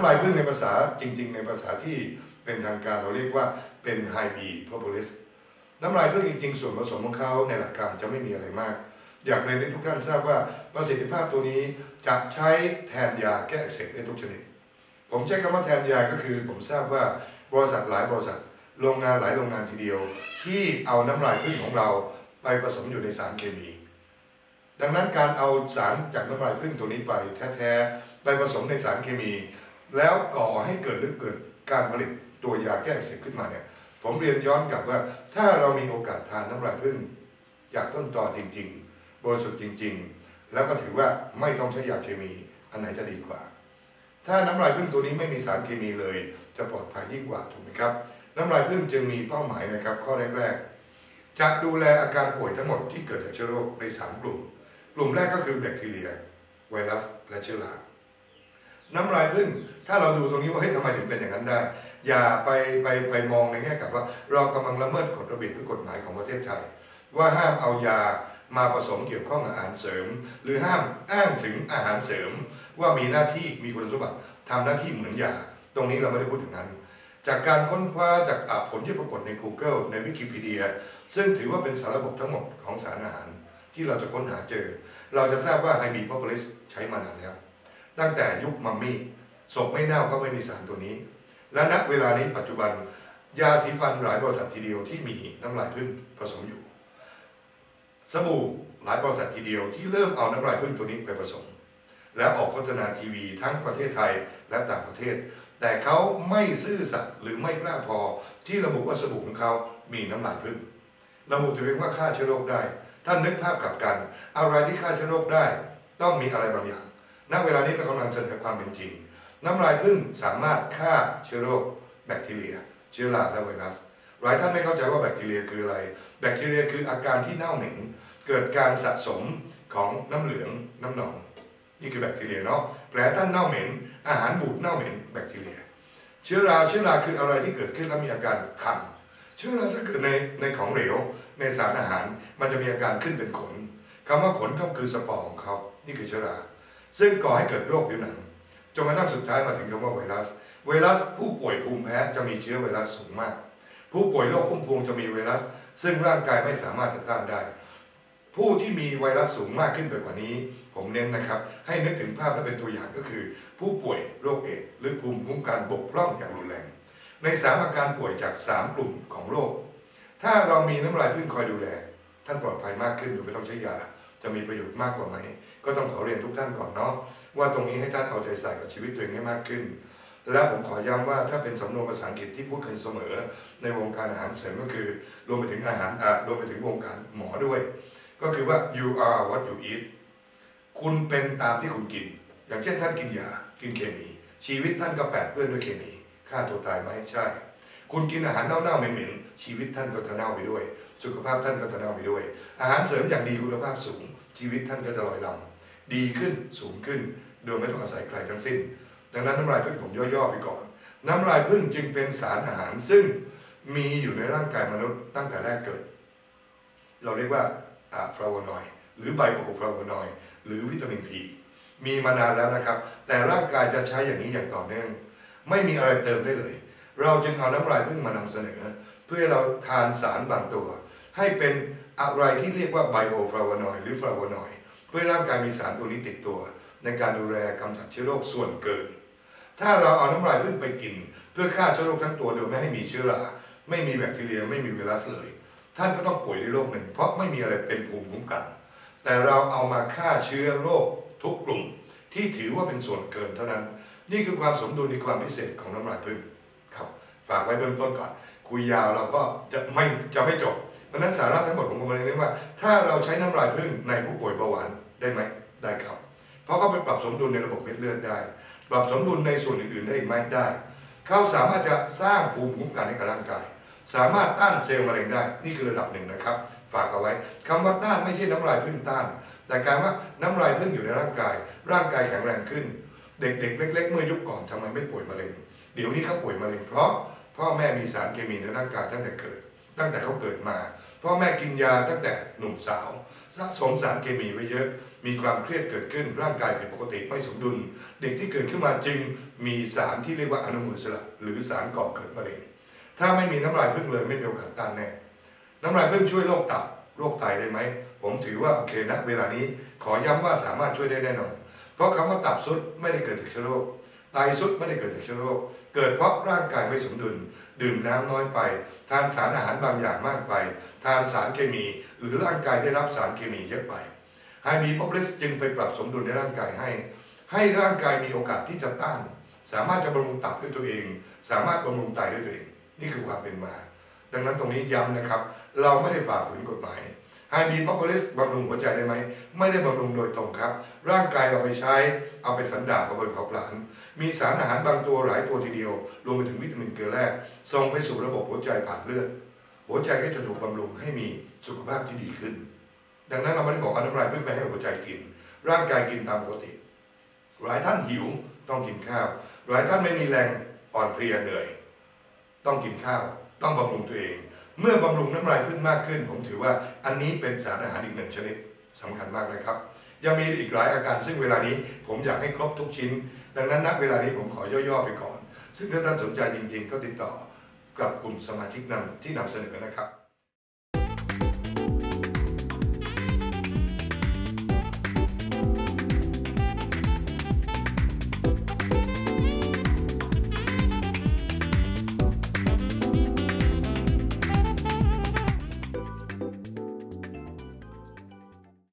ำลายพึ่งในภาษาจริง ๆ ในภาษาที่เป็นทางการเราเรียกว่าเป็นไฮบีโพโพลิสน้ำลายพึ่งจริง ๆ ส่วนผสมของเขาในหลักการจะไม่มีอะไรมาก อยากเรียนให้ทุกท่านทราบว่าประสิทธิภาพตัวนี้จะใช้แทนยาแก้อักเสบได้ทุกชนิด ผมใช้คำว่าแทนยาก็คือ ผมทราบว่าบริษัทหลายบริษัทโรงงานหลายโรงงานทีเดียว ที่เอาน้ำลายพึ่งของเราไปผสมอยู่ในสารเคมี ดังนั้นการเอาสารจากน้ำลายพึ่งตัวนี้ไปแท้ๆไปผสมในสารเคมี แล้วก่อให้เกิดหรือเกิดการผลิตตัวยาแก้อักเสบขึ้นมาเนี่ยผมเรียนย้อนกลับว่า ถ้าเรามีโอกาสทานน้ำลายพึ่งจากต้นตอจริง ๆ บริสุทธิ์จริง ๆ แล้วก็ถือว่าไม่ต้องใช้ยาเคมีอันไหนจะดีกว่า ถ้าน้ำลายพึ่งตัวนี้ไม่มีสารเคมีเลย จะปลอดภัยยิ่งกว่าถูกไหมครับน้ำลายพึ่งจึงมีเป้าหมายนะครับ ข้อแรกๆจะดูแลอาการป่วยทั้งหมดที่เกิดจากเชื้อโรคในสามกลุ่ม กลุ่มแรกก็คือแบคทีเรีย ไวรัส และเชื้อรา น้ำลายพึ่ง ถ้าเราดูตรงนี้ว่าเฮ้ยทำไมถึงเป็นอย่างนั้นได้ อย่าไปไปไปมองในแง่กับว่า เรากำลังละเมิดกฎระเบียบหรือกฎหมายของประเทศไทย ว่าห้ามเอายามาผสมเกี่ยวข้องกับอาหารเสริม หรือห้ามอ้างถึงอาหารเสริม ว่ามีหน้าที่มีคุณสมบัติทำหน้าที่เหมือนยาตรงนี้เราไม่ได้พูดถึงนั้น จากการค้นคว้าจากผลที่ปรากฏใน Google ในวิกิพีเดียซึ่งถือว่าเป็นสารระบบทั้งหมดของสารอาหาร ที่เราจะค้นหาเจอ เราจะทราบว่าไฮบีพอปลิสใช้มานานแล้ว ตั้งแต่ยุคมัมมี่ศพไม่เน่าก็ไม่มีสารตัวนี้ และณเวลานี้ปัจจุบันยาสีฟันหลายบริษัททีเดียวที่มีน้ำลายพึ่งผสมอยู่ สบู่หลายบริษัททีเดียวที่เริ่มเอาน้ำลายพึ่งตัวนี้ไปผสม แล้วออกโฆษณาทีวีทั้งประเทศไทยและต่างประเทศ แต่เขาไม่ซื่อสัตย์หรือไม่กล้าพอที่ระบุว่าสบู่ของเขามีน้ำลายพึ่งระบุแต่เพียงว่าฆ่าเชื้อโรคได้ ท่านนึกภาพกลับกัน อะไรที่ฆ่าเชื้อโรคได้ ต้องมีอะไรบางอย่าง ณเวลานี้เรากำลังเสนอความเป็นจริง น้ำลายพึ่งสามารถฆ่าเชื้อโรคแบคทีเรีย เชื้อราและไวรัส หลายท่านไม่เข้าใจว่าแบคทีเรียคืออะไร แบคทีเรียคืออาการที่เน่าเหม็นเกิดการสะสมของน้ำเหลืองน้ำหนอง นี่คือแบคทีเรียเนาะแผลท่านเน่าเหม็น อาหารบูดเน่าเหม็นแบคทีเรีย เชื้อราเชื้อราคืออะไรที่เกิดขึ้นแล้วมีอาการคันเชื้อราถ้าเกิดในในของเหลวในสารอาหารมันจะมีอาการขึ้นเป็นขนคำว่าขนก็คือสปอร์ของเขา นี่คือเชื้อรา ซึ่งก่อให้เกิดโรคผิวหนังจนกระทั่งสุดท้ายมาถึงคำว่าไวรัส ไวรัสผู้ป่วยภูมิแพ้จะมีเชื้อไวรัสสูงมาก ผู้ป่วยโรคพุ่มพวงจะมีไวรัส ซึ่งร่างกายไม่สามารถจะต้านได้ ผู้ที่มีไวรัสสูงมากขึ้นไปกว่านี้ ผมเน้นนะครับ ให้นึกถึงภาพและเป็นตัวอย่างก็คือ ผู้ป่วยโรคเอดส์หรือภูมิคุ้มกันบกพร่องอย่างรุนแรง ในสามอาการป่วยจาก 3 กลุ่มของโรค ถ้าเรามีน้ำลายพึ่งคอยดูแล ท่านปลอดภัยมากขึ้นโดยไม่ต้องใช้ยา จะมีประโยชน์มากกว่าไหม ก็ต้องขอเรียนทุกท่านก่อนเนาะว่าตรงนี้ให้ท่านเอาใจใส่กับชีวิตตัวเองให้มากขึ้น และผมขอย้ำว่าถ้าเป็นสำนวนภาษาอังกฤษที่พูดกันเสมอ ในวงการอาหารเสริมก็คือ รวมไปถึงอาหารอ่ารวมไปถึงวงการหมอด้วย ก็คือว่า you are what you eat คุณเป็นตามที่คุณกิน อย่างเช่นท่านกินยากินเคมี ชีวิตท่านก็แปดเปื้อนด้วยเคมีฆ่าตัวตายไหมใช่ คุณกินอาหารเน่าๆเหม็นๆชีวิตท่านก็จะเน่าไปด้วย สุขภาพท่านก็จะเน่าไปด้วย อาหารเสริมอย่างดีคุณภาพสูง ชีวิตท่านก็จะลอยลำดีขึ้นสูงขึ้น โดยไม่ต้องอาศัยใครทั้งสิ้น ดังนั้นน้ำลายพึ่งผมย่อๆไปก่อน น้ำลายพึ่งจึงเป็นสารอาหารซึ่งมีอยู่ในร่างกายมนุษย์ตั้งแต่แรกเกิด เราเรียกว่าอะฟลาโวนอยด์หรือไบโอฟลาโวนอยด์หรือวิตามินพีมีมานานแล้วนะครับ แต่ร่างกายจะใช้อย่างนี้อย่างต่อเนื่อง ไม่มีอะไรเติมได้เลย เราจึงเอาน้ำลายพึ่งมานำเสนอ เพื่อเราทานสารบางตัว ให้เป็นอะไรที่เรียกว่าไบโอฟลาโวนอยหรือฟลาโวนอยเพื่อร่างกายมีสารตัวนี้ติดตัว ในการดูแลกำจัดเชื้อโรคส่วนเกิน ถ้าเราเอาน้ำลายพึ่งไปกิน เพื่อฆ่าเชื้อโรคทั้งตัวโดยไม่ให้มีเชื้อราไม่มีแบคทีเรียไม่มีไวรัสเลย ท่านก็ต้องป่วยด้วยโรคหนึ่ง เพราะไม่มีอะไรเป็นภูมิคุ้มกัน แต่เราเอามาฆ่าเชื้อโรคทุกกลุ่ม ที่ถือว่าเป็นส่วนเกินเท่านั้น นี่คือความสมดุลในความพิเศษของน้ำลายพึ่งครับ ฝากไว้เบื้องต้นก่อน คุยยาวเราก็จะไม่จะไม่จบ เพราะฉะนั้นสาระทั้งหมดผมกำลังเน้นว่า ถ้าเราใช้น้ำลายพึ่งในผู้ป่วยเบาหวานได้ไหมได้ครับ เพราะเขาไปปรับสมดุลในระบบเม็ดเลือดได้ ปรับสมดุลในส่วนอื่นๆได้อีกไหมได้ เขาสามารถจะสร้างภูมิคุ้มกันให้กับร่างกาย สามารถต้านเซลล์มะเร็งได้ นี่คือระดับหนึ่งนะครับ ฝากเอาไว้คำว่าต้านไม่ใช่น้ำลายพึ่งต้าน แต่การว่าน้ำลายพึ่งอยู่ในร่างกาย ร่างกายแข็งแรงขึ้น เด็กๆ เล็ก ๆ เมื่อยุคก่อนทำไมไม่ป่วยมะเร็ง เดี๋ยวนี้เขาป่วยมะเร็งเพราะพ่อแม่มีสารเคมีในร่างกายตั้งแต่เกิด ตั้งแต่เขาเกิดมา พ่อแม่กินยาตั้งแต่หนุ่มสาวสะสมสารเคมีไว้เยอะ มีความเครียดเกิดขึ้นร่างกายผิดปกติไม่สมดุล เด็กที่เกิดขึ้นมาจึงมีสารที่เรียกว่าอนุมูลอิสระหรือสารก่อเกิดมะเร็งถ้าไม่มีน้ำลายพึ่งเลยไม่มีโอกาสต้านแน่น้ำลายพึ่งช่วยโรคตับโรคไตได้ไหม ผมถือว่าโอเคนะเวลานี้ขอย้ำว่าสามารถช่วยได้แน่นอน เพราะคำว่าตับซุดไม่ได้เกิดจากเชื้อโรคไตซุดไม่ได้เกิดจากเชื้อโรคเกิดเพราะร่างกายไม่สมดุล ดื่มน้ำน้อยไป ทานสารอาหารบางอย่างมากไป ทานสารเคมี หรือร่างกายได้รับสารเคมีเยอะไปไฮบีพอปลิสจึงไปปรับสมดุลในร่างกายให้ ให้ร่างกายมีโอกาสที่จะต้าน สามารถจะบำรุงตับด้วยตัวเอง สามารถบำรุงไตด้วยตัวเอง นี่คือความเป็นมา ดังนั้นตรงนี้ย้ำนะครับ เราไม่ได้ฝ่าฝืนกฎหมายไฮบีพอปลิสบำรุงหัวใจได้ไหม ไม่ได้บำรุงโดยตรงครับ ร่างกายเอาไปใช้ เอาไปสันดาบเอาไปเผาผลาญ มีสารอาหารบางตัวหลายตัวทีเดียว รวมไปถึงวิตามินเกลือแร่ส่งไปสู่ระบบหัวใจผ่านเลือด หัวใจก็จะถูกบำรุงให้มีสุขภาพที่ดีขึ้น ดังนั้นเราไม่ได้บอกเอาน้ำลายพึ่งไปให้หัวใจกิน ร่างกายกินตามปกติ หลายท่านหิวต้องกินข้าว หลายท่านไม่มีแรงอ่อนเพลียเหนื่อย ต้องกินข้าว ต้องบำรุงตัวเอง เมื่อบำรุงน้ำลายพึ่งมากขึ้น ผมถือว่าอันนี้เป็นสารอาหารอีกหนึ่งชนิดสำคัญมากนะครับ ยังมีอีกหลายอาการซึ่งเวลานี้ ผมอยากให้ครบทุกชิ้น ดังนั้นณเวลานี้ผมขอย่อๆไปก่อน ซึ่งถ้าท่านสนใจจริงๆ ก็ติดต่อกับกลุ่มสมาชิกนำที่นำเสนอนะครับ